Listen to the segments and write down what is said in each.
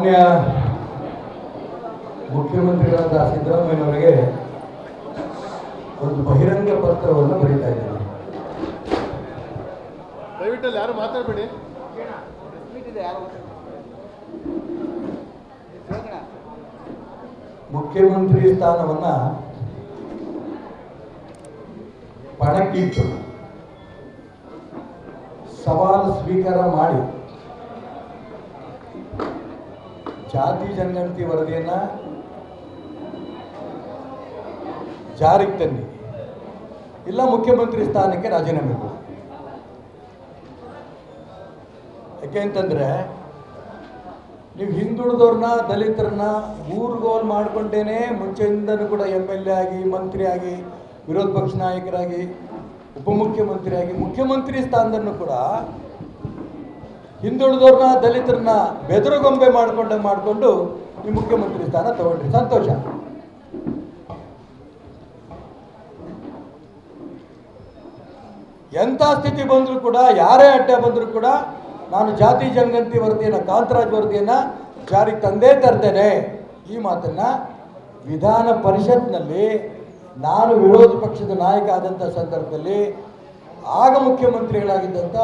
ಮಾನ್ಯ ಮುಖ್ಯಮಂತ್ರಿಗಳಾದ ಸಿದ್ದರಾಮಯ್ಯನವರಿಗೆ ಒಂದು ಬಹಿರಂಗ ಪತ್ರವನ್ನು ಬರೀತಾ ಇದ್ದೀನಿ. ದಯವಿಟ್ಟಲ್ಲಿ ಯಾರು ಮಾತಾಡಬೇಡಿ. ಮುಖ್ಯಮಂತ್ರಿ ಸ್ಥಾನವನ್ನ ಪಣಕ್ಕಿಟ್ಟು ಸವಾಲು ಸ್ವೀಕಾರ ಮಾಡಿ ಜಾತಿ ಜನಗಣತಿ ವರದಿಯನ್ನ ಜಾರಿಗೆ ತನ್ನಿ ಇಲ್ಲ ಮುಖ್ಯಮಂತ್ರಿ ಸ್ಥಾನಕ್ಕೆ ರಾಜೀನಾಮೆ ಕೊಡಿ. ಯಾಕೆ ಅಂತಂದ್ರೆ ನೀವು ಹಿಂದುಳಿದವ್ರನ್ನ, ದಲಿತರನ್ನ ಊರುಗೋಲ್ ಮಾಡ್ಕೊಂಡೇನೆ ಮುಂಚೆಯಿಂದನೂ ಕೂಡ ಎಂ ಎಲ್ ಎ ಆಗಿ, ಮಂತ್ರಿ ಆಗಿ, ವಿರೋಧ ಪಕ್ಷ ನಾಯಕರಾಗಿ ಉಪಮುಖ್ಯಮಂತ್ರಿಯಾಗಿ ಮುಖ್ಯಮಂತ್ರಿ ಸ್ಥಾನದನ್ನು ಕೂಡ ಹಿಂದುಳಿದವ್ರನ್ನ, ದಲಿತರನ್ನ ಬೆದರುಗೊಂಬೆ ಮಾಡಿಕೊಂಡೆ ಮಾಡಿಕೊಂಡು ಈ ಮುಖ್ಯಮಂತ್ರಿ ಸ್ಥಾನ ತಗೊಂಡ್ರಿ. ಸಂತೋಷ. ಎಂಥ ಸ್ಥಿತಿ ಬಂದರೂ ಕೂಡ, ಯಾರೇ ಅಡ್ಡ ಬಂದರೂ ಕೂಡ ನಾನು ಜಾತಿ ಜನಗಂತಿ ವರದಿಯನ್ನು, ಕಾಂತರಾಜ್ ವರದಿಯನ್ನು ಜಾರಿಗೆ ತಂದೇ ತರ್ತೇನೆ. ಈ ಮಾತನ್ನು ವಿಧಾನ ಪರಿಷತ್ನಲ್ಲಿ ನಾನು ವಿರೋಧ ಪಕ್ಷದ ನಾಯಕ ಆದಂಥ ಸಂದರ್ಭದಲ್ಲಿ ಆಗ ಮುಖ್ಯಮಂತ್ರಿಗಳಾಗಿದ್ದಂಥ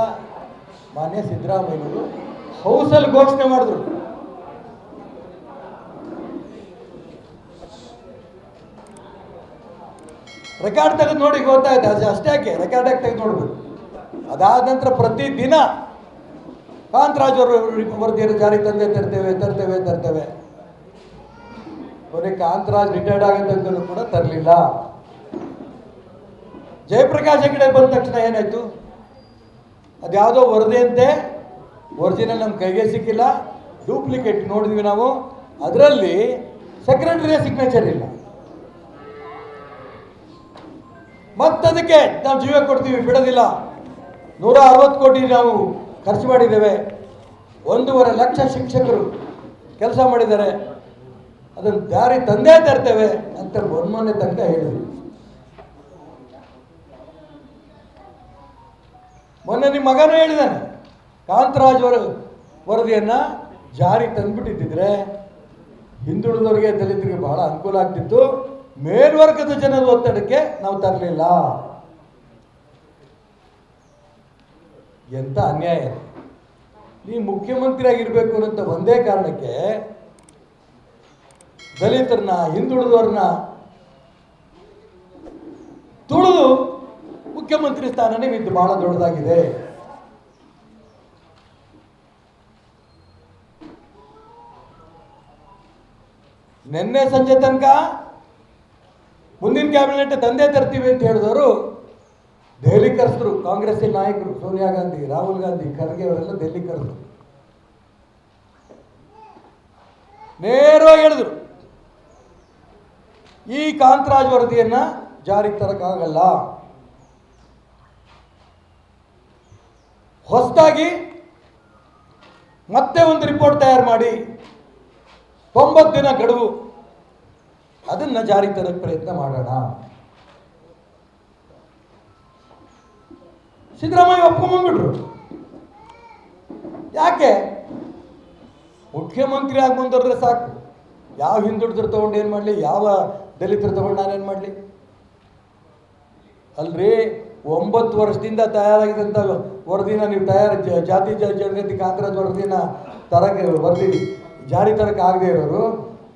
ಮಾನ್ಯ ಸಿದ್ದರಾಮಯ್ಯವರು ಹೌಸಲ್ಲಿ ಘೋಷಣೆ ಮಾಡಿದ್ರು. ರೆಕಾರ್ಡ್ ತೆಗೆದು ನೋಡಿ ಗೊತ್ತಾಯ್ತು ಅದು ಯಾಕೆ? ರೆಕಾರ್ಡ್ ಆಗಿ ತೆಗೆದು ನೋಡ್ಬೇಕು? ಅದಾದ ನಂತರ ಪ್ರತಿದಿನ ಕಾಂತರಾಜ್ ಅವರು ವರದಿಯನ್ನು ಜಾರಿಗೆ ತಂದೆ ತರ್ತೇವೆ ತರ್ತೇವೆ ತರ್ತೇವೆ. ಅವರಿಗೆ ಕಾಂತರಾಜ್ ರಿಟೈರ್ಡ್ ಆಗತಕ್ಕೂ ಕೂಡ ತರಲಿಲ್ಲ. ಜಯಪ್ರಕಾಶ್ ಹೆಗಡೆ ಬಂದ ತಕ್ಷಣ ಏನಾಯ್ತು? ಅದ್ಯಾವುದೋ ವರದಿಯಂತೆ ಒರಿಜಿನಲ್ ನಮ್ಮ ಕೈಗೆ ಸಿಕ್ಕಿಲ್ಲ, ಡೂಪ್ಲಿಕೇಟ್ ನೋಡಿದ್ವಿ ನಾವು, ಅದರಲ್ಲಿ ಸೆಕ್ರೆಟರಿಯ ಸಿಗ್ನೇಚರ್ ಇಲ್ಲ. ಮತ್ತದಕ್ಕೆ ನಾವು ಜೀವ ಕೊಡ್ತೀವಿ, ಬಿಡೋದಿಲ್ಲ. ನೂರ ಅರವತ್ತು ಕೋಟಿ ನಾವು ಖರ್ಚು ಮಾಡಿದ್ದೇವೆ. ಒಂದೂವರೆ ಲಕ್ಷ ಶಿಕ್ಷಕರು ಕೆಲಸ ಮಾಡಿದ್ದಾರೆ. ಅದನ್ನು ದಾರಿ ತಂದೇ ತರ್ತೇವೆ ಅಂತ ಮೊನ್ನೆ ತನಕ ಹೇಳಿದ್ವಿ ಮೊನ್ನೆ ನಿಮ್ಮ ಮಗನೂ ಹೇಳಿದ್ದಾನೆ ಕಾಂತರಾಜ್ ಅವರು ವರದಿಯನ್ನು ಜಾರಿ ತಂದ್ಬಿಟ್ಟಿದ್ದಿದ್ರೆ ಹಿಂದುಳಿದವರಿಗೆ ದಲಿತರಿಗೆ ಬಹಳ ಅನುಕೂಲ ಆಗ್ತಿತ್ತು, ಮೇಲ್ವರ್ಗದ ಜನರ ಒತ್ತಡಕ್ಕೆ ನಾವು ತರಲಿಲ್ಲ ಎಂಥ ಅನ್ಯಾಯ. ನೀ ಮುಖ್ಯಮಂತ್ರಿ ಆಗಿರ್ಬೇಕು ಅನ್ನೋಂಥ ಒಂದೇ ಕಾರಣಕ್ಕೆ ದಲಿತರನ್ನ, ಹಿಂದುಳಿದವ್ರನ್ನ ಮುಖ್ಯಮಂತ್ರಿ ಸ್ಥಾನನೇ ನಿಮ್ಮಿದ್ದು ಬಹಳ ದೊಡ್ಡದಾಗಿದೆ. ನಿನ್ನೆ ಸಂಜೆ ತನಕ ಮುಂದಿನ ಕ್ಯಾಬಿನೆಟ್ ತಂದೆ ತರ್ತೀವಿ ಅಂತ ಹೇಳಿದವರು ದೆಹಲಿ ಕರೆಸಿದ್ರು ಕಾಂಗ್ರೆಸ್ ನಾಯಕರು, ಸೋನಿಯಾ ಗಾಂಧಿ, ರಾಹುಲ್ ಗಾಂಧಿ, ಖರ್ಗೆ ಅವರೆಲ್ಲ ದೆಹಲಿ ಕರೆದ್ರು ನೇರವಾಗಿ ಹೇಳಿದ್ರು. ಈ ಕಾಂತರಾಜ್ ವರದಿಯನ್ನ ಜಾರಿಗೆ ತರಕ್ಕಾಗಲ್ಲ. ಹೊಸದಾಗಿ ಮತ್ತೆ ಒಂದು ರಿಪೋರ್ಟ್ ತಯಾರು ಮಾಡಿ ಒಂಬತ್ತು ದಿನ ಗಡುವು, ಅದನ್ನ ಜಾರಿಗೆ ತರಕ್ಕೆ ಪ್ರಯತ್ನ ಮಾಡೋಣ. ಸಿದ್ದರಾಮಯ್ಯ ಒಪ್ಕೊಂಬಂದ್ಬಿಟ್ರು ಯಾಕೆ? ಮುಖ್ಯಮಂತ್ರಿ ಆಗಿ ಮುಂದುವರೆದ್ರೆ ಸಾಕು. ಯಾವ ಹಿಂದುಳಿದ್ರು ತಗೊಂಡು ಏನು ಮಾಡಲಿ, ಯಾವ ದಲಿತರು ತಗೊಂಡು ನಾನೇನು ಮಾಡಲಿ? ಅಲ್ರಿ, ಒಂಬತ್ತು ವರ್ಷದಿಂದ ತಯಾರಾಗಿದ್ದಂಥ ವರದಿನ ನೀವು ತಯಾರು ಜಾತಿ ಜನಗತಿ ಕಾಂಗ್ರೆಸ್ ವರದಿನ ತರಕ್ಕೆ ವರದಿ ಜಾರಿ ತರಕ್ಕೆ ಆಗದೆ ಇರೋರು,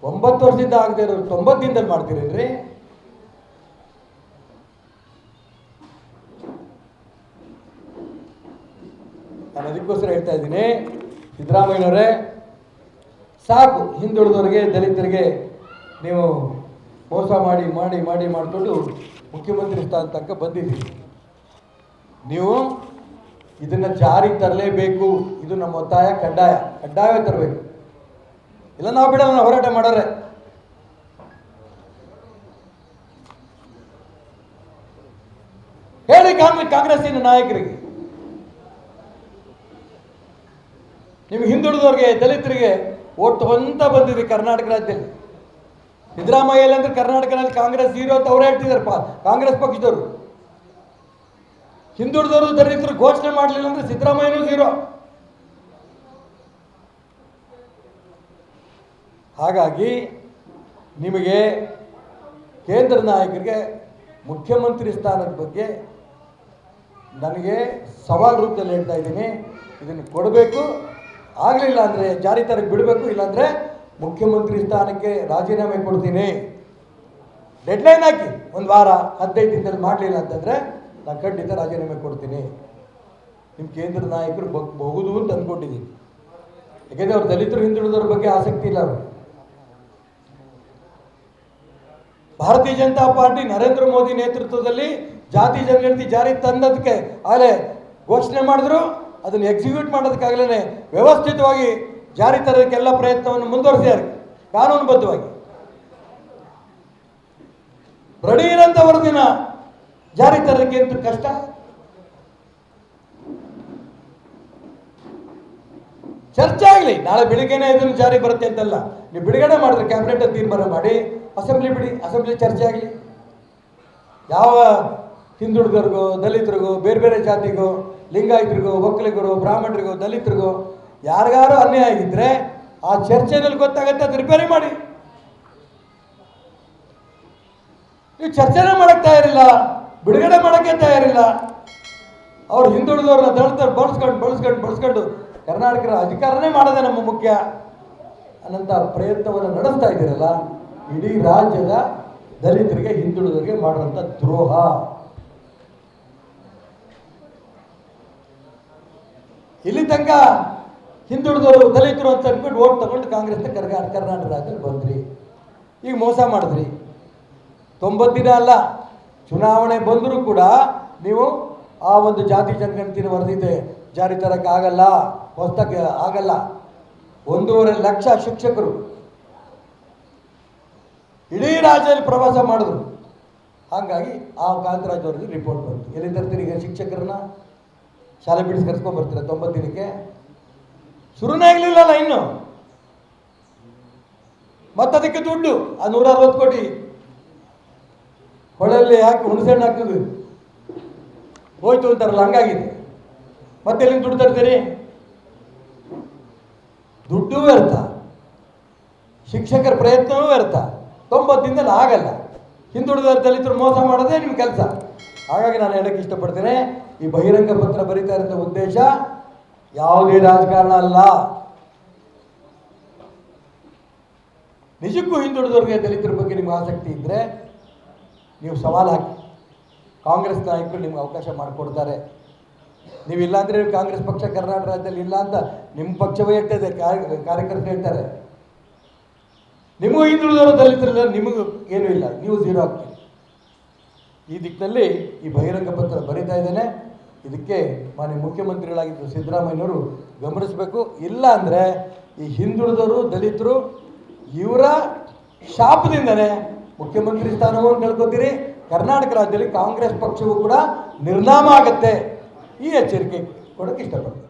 ಒಂಬತ್ತು ವರ್ಷದಿಂದ ಆಗದೆ ಇರೋರು, ತೊಂಬತ್ತು ದಿನದಲ್ಲಿ ಮಾಡ್ತೀರೇನ್ರಿ? ನಾನು ಅದಕ್ಕೋಸ್ಕರ ಹೇಳ್ತಾ ಇದ್ದೀನಿ, ಸಿದ್ದರಾಮಯ್ಯನವರೇ, ಸಾಕು ಹಿಂದುಳಿದವರಿಗೆ, ದಲಿತರಿಗೆ ನೀವು ಮೋಸ ಮಾಡಿ ಮಾಡಿ ಮಾಡಿ, ಮಾಡಿಕೊಂಡು ಮುಖ್ಯಮಂತ್ರಿ ಸ್ಥಾನ ತನಕ ಬಂದಿದ್ದೀರಿ. ನೀವು ಇದನ್ನು ಜಾರಿಗೆ ತರಲೇಬೇಕು. ಇದು ನಮ್ಮ ಒತ್ತಾಯ, ಕಡ್ಡಾಯ. ಕಡ್ಡಾಯ ತರಬೇಕು. ಇಲ್ಲ ನಾವು ಬಿಡಲ್ಲ, ನಾವು ಹೋರಾಟ ಮಾಡೋರೆ. ಹೇಳಿ ಕಾಂಗ್ರೆಸ್ ಕಾಂಗ್ರೆಸ್ಸಿನ ನಾಯಕರಿಗೆ. ನಿಮ್ಗೆ ಹಿಂದುಳಿದವ್ರಿಗೆ, ದಲಿತರಿಗೆ ಓಟ್ ತಗೊಂತ ಬಂದಿದೆ ಕರ್ನಾಟಕ ರಾಜ್ಯದಲ್ಲಿ. ಸಿದ್ದರಾಮಯ್ಯ ಇಲ್ಲಂದ್ರೆ ಕರ್ನಾಟಕದಲ್ಲಿ ಕಾಂಗ್ರೆಸ್ ಜೀರೋ ಅಂತ ಅವ್ರು ಹೇಳ್ತಿದ್ದಾರೆ ಕಾಂಗ್ರೆಸ್ ಪಕ್ಷದವರು. ಹಿಂದುಳಿದವರು ದಲಿತರು ಘೋಷಣೆ ಮಾಡಲಿಲ್ಲ ಅಂದ್ರೆ ಸಿದ್ದರಾಮಯ್ಯನೂ ಜೀರೋ ಹಾಗಾಗಿ ನಿಮಗೆ ಕೇಂದ್ರ ನಾಯಕರಿಗೆ ಮುಖ್ಯಮಂತ್ರಿ ಸ್ಥಾನದ ಬಗ್ಗೆ ನನಗೆ ಸವಾಲು ರೂಪದಲ್ಲಿ ಹೇಳ್ತಾ ಇದ್ದೀನಿ. ಇದನ್ನು ಕೊಡಬೇಕು. ಆಗಲಿಲ್ಲ ಅಂದರೆ ಜಾರಿ ತರಕ್ಕೆ ಬಿಡಬೇಕು, ಇಲ್ಲಾಂದರೆ ಮುಖ್ಯಮಂತ್ರಿ ಸ್ಥಾನಕ್ಕೆ ರಾಜೀನಾಮೆ ಕೊಡ್ತೀನಿ. ಡೆಡ್ಲೈನ್ ಹಾಕಿ. ಒಂದು ವಾರ, ಹದಿನೈದು ದಿನದಲ್ಲಿ ಮಾಡಲಿಲ್ಲ ಅಂತಂದರೆ ನಾನು ಖಂಡಿತ ರಾಜೀನಾಮೆ ಕೊಡ್ತೀನಿ. ನಿಮ್ಮ ಕೇಂದ್ರ ನಾಯಕರು ಬಹುದು ಅಂತ ಅಂದ್ಕೊಂಡಿದ್ದೀನಿ ಯಾಕೆಂದರೆ ಅವ್ರು ದಲಿತರು ಹಿಂದುಳಿದವ್ರ ಬಗ್ಗೆ ಆಸಕ್ತಿ ಇಲ್ಲ ಅವರು ಭಾರತೀಯ ಜನತಾ ಪಾರ್ಟಿ ನರೇಂದ್ರ ಮೋದಿ ನೇತೃತ್ವದಲ್ಲಿ ಜಾತಿ ಜನಗಣತಿ ಜಾರಿ ತಂದದಕ್ಕೆ ಆಗಲೇ ಘೋಷಣೆ ಮಾಡಿದ್ರು. ಅದನ್ನು ಎಕ್ಸಿಕ್ಯೂಟ್ ಮಾಡೋದಕ್ಕಾಗಲೇ ವ್ಯವಸ್ಥಿತವಾಗಿ ಜಾರಿ ತರೋದಕ್ಕೆಲ್ಲ ಪ್ರಯತ್ನವನ್ನು ಮುಂದುವರೆಸಿದ್ದಾರೆ ಕಾನೂನುಬದ್ಧವಾಗಿ. ರೆಡಿ ಇರೋಂಥ ವರದಿನ ಜಾರಿ ತರಲಿಕ್ಕೆ ಅಂತ ಕಷ್ಟ? ಚರ್ಚೆ ಆಗಲಿ. ನಾಳೆ ಬೆಳಿಗ್ಗೆನೇ ಇದನ್ನು ಜಾರಿ ಬರುತ್ತೆ ಅಂತಲ್ಲ. ನೀವು ಬಿಡುಗಡೆ ಮಾಡಿದ್ರೆ ಕ್ಯಾಬಿನೆಟ್ ತೀರ್ಮಾನ ಮಾಡಿ ಅಸೆಂಬ್ಲಿ ಬಿಡಿ ಅಸೆಂಬ್ಲಿ ಚರ್ಚೆ ಆಗಲಿ. ಯಾವ ಹಿಂದುಳಿದವ್ರಿಗೋ, ದಲಿತರಿಗೋ, ಬೇರೆ ಬೇರೆ ಜಾತಿಗೋ, ಲಿಂಗಾಯತರಿಗೋ, ಒಕ್ಕಲಿಗರು, ಬ್ರಾಹ್ಮಣರಿಗೋ, ದಲಿತರಿಗೋ ಯಾರಿಗಾರು ಅನ್ಯಾಯ ಆಗಿದ್ರೆ ಆ ಚರ್ಚೆನಲ್ಲಿ ಗೊತ್ತಾಗತ್ತೆ, ಅದು ರಿಪೇರಿ ಮಾಡಿ. ನೀವು ಚರ್ಚೆನೇ ಮಾಡಕ್ ತಯಾರಿಲ್ಲ. ಬಿಡುಗಡೆ ಮಾಡೋಕ್ಕೆ ತಯಾರಿಲ್ಲ. ಅವ್ರು ಹಿಂದುಳಿದವ್ರನ್ನ ದಲಿತರು ಬಳಸ್ಕೊಂಡು ಬಳಸ್ಕೊಂಡು ಬಳಸ್ಕೊಂಡು ಕರ್ನಾಟಕದ ಅಧಿಕಾರನೇ ಮಾಡೋದೇ ನಮ್ಮ ಮುಖ್ಯ ಅನ್ನಂಥ ಪ್ರಯತ್ನವನ್ನು ನಡೆಸ್ತಾ ಇದ್ದೀರಲ್ಲ, ಇಡೀ ರಾಜ್ಯದ ದಲಿತರಿಗೆ, ಹಿಂದುಳಿದವರಿಗೆ ಮಾಡುವಂಥ ದ್ರೋಹ. ಇಲ್ಲಿ ತನಕ ಹಿಂದುಳಿದವರು ದಲಿತರು ಅಂತ ಅಂದ್ಬಿಟ್ಟು ಓಟ್ ತಗೊಂಡು ಕಾಂಗ್ರೆಸ್ನ ಕರ್ನಾ ಕರ್ನಾಟಕ ರಾಜ್ಯದಲ್ಲಿ ಬಂದ್ರಿ. ಈಗ ಮೋಸ ಮಾಡಿದ್ರಿ. ತೊಂಬತ್ತು ದಿನ ಅಲ್ಲ ಚುನಾವಣೆ ಬಂದರೂ ಕೂಡ ನೀವು ಆ ಒಂದು ಜಾತಿ ಜನಗಣತಿನ ವರದಿದೆ ಜಾರಿ ತರಕ್ಕಾಗಲ್ಲ ಹೊಸ್ತಕ್ಕೆ ಆಗಲ್ಲ. ಒಂದೂವರೆ ಲಕ್ಷ ಶಿಕ್ಷಕರು ಇಡೀ ರಾಜ್ಯದಲ್ಲಿ ಪ್ರವಾಸ ಮಾಡಿದ್ರು. ಹಾಗಾಗಿ ಆ ಕಾಂತರಾಜ್ ರಿಪೋರ್ಟ್ ಬಂತು. ಎಲ್ಲಿ ತರ್ತೀರಿ ಈಗ ಶಿಕ್ಷಕರನ್ನ? ಶಾಲೆ ಬಿಡಿಸಿ ಕರ್ಸ್ಕೊಂಡ್ ಬರ್ತೀರಾ? ತೊಂಬತ್ತು ದಿನಕ್ಕೆ? ಶುರುನೇ ಆಗಲಿಲ್ಲಲ್ಲ ಇನ್ನು. ಮತ್ತದಕ್ಕೆ ದುಡ್ಡು. ಆ ನೂರ ಅರವತ್ತು ಕೋಟಿ ಹೊಳೆಯಲ್ಲಿ ಹಾಕಿ ಹುಣಸೆಹಣ್ಣು ಹಾಕಿದ್ರು ಹೋಯ್ತು ಅಂತಾರಲ್ಲ, ಹಂಗಾಗಿದೆ. ಮತ್ತೆ ಎಲ್ಲಿಂದ ದುಡ್ಡು ತರ್ತೀರಿ? ದುಡ್ಡು ವ್ಯರ್ಥ. ಶಿಕ್ಷಕರ ಪ್ರಯತ್ನವೂ ವ್ಯರ್ಥ. ತೊಂಬತ್ತು ದಿನದಲ್ಲಿ ಆಗಲ್ಲ. ಹಿಂದುಳಿದ ದಲಿತರು ಮೋಸ ಮಾಡೋದೇ ನಿಮ್ಮ ಕೆಲಸ. ಹಾಗಾಗಿ ನಾನು ಹೇಳಕ್ಕೆ ಇಷ್ಟಪಡ್ತೇನೆ, ಈ ಬಹಿರಂಗ ಪತ್ರ ಬರೀತಾ ಇರೋ ಉದ್ದೇಶ ಯಾವುದೇ ರಾಜಕಾರಣ ಅಲ್ಲ. ನಿಜಕ್ಕೂ ಹಿಂದುಳಿದವ್ರಿಗೆ ದಲಿತರ ಬಗ್ಗೆ ನಿಮ್ಗೆ ಆಸಕ್ತಿ ಇದ್ದರೆ ನೀವು ಸವಾಲು ಹಾಕಿ. ಕಾಂಗ್ರೆಸ್ ನಾಯಕರು ನಿಮ್ಗೆ ಅವಕಾಶ ಮಾಡಿಕೊಡ್ತಾರೆ. ನೀವು ಇಲ್ಲ ಅಂದರೆ ಕಾಂಗ್ರೆಸ್ ಪಕ್ಷ ಕರ್ನಾಟಕ ರಾಜ್ಯದಲ್ಲಿ ಇಲ್ಲ ಅಂತ ನಿಮ್ಮ ಪಕ್ಷವೇ ಇಟ್ಟಿದೆ ಕಾರ್ಯ- ಕಾರ್ಯಕರ್ತರು ಹೇಳ್ತಾರೆ. ನಿಮಗೂ ಹಿಂದುಳಿದವರು ದಲಿತರಿಲ್ಲ ನಿಮಗೂ ಏನೂ ಇಲ್ಲ, ನೀವು ಝೀರೋ ಆಗ್ತೀರಿ. ಈ ದಿಕ್ಕಿನಲ್ಲಿ ಈ ಬಹಿರಂಗ ಪತ್ರ ಬರೀತಾ ಇದ್ದೇನೆ. ಇದಕ್ಕೆ ಮಾನ್ಯ ಮುಖ್ಯಮಂತ್ರಿಗಳಾಗಿದ್ದ ಸಿದ್ದರಾಮಯ್ಯನವರು ಗಮನಿಸಬೇಕು. ಇಲ್ಲ ಅಂದರೆ ಈ ಹಿಂದುಳಿದವರು ದಲಿತರು ಇವರ ಶಾಪದಿಂದನೇ ಮುಖ್ಯಮಂತ್ರಿ ಸ್ಥಾನವನ್ನು ಕಳ್ಕೊತೀರಿ ಕರ್ನಾಟಕ ರಾಜ್ಯದಲ್ಲಿ ಕಾಂಗ್ರೆಸ್ ಪಕ್ಷವೂ ಕೂಡ ನಿರ್ನಾಮ ಆಗತ್ತೆ. ಈ ಎಚ್ಚರಿಕೆ ಕೊಡೋಕ್ಕೆ ಇಷ್ಟಪಡ್ತೀನಿ.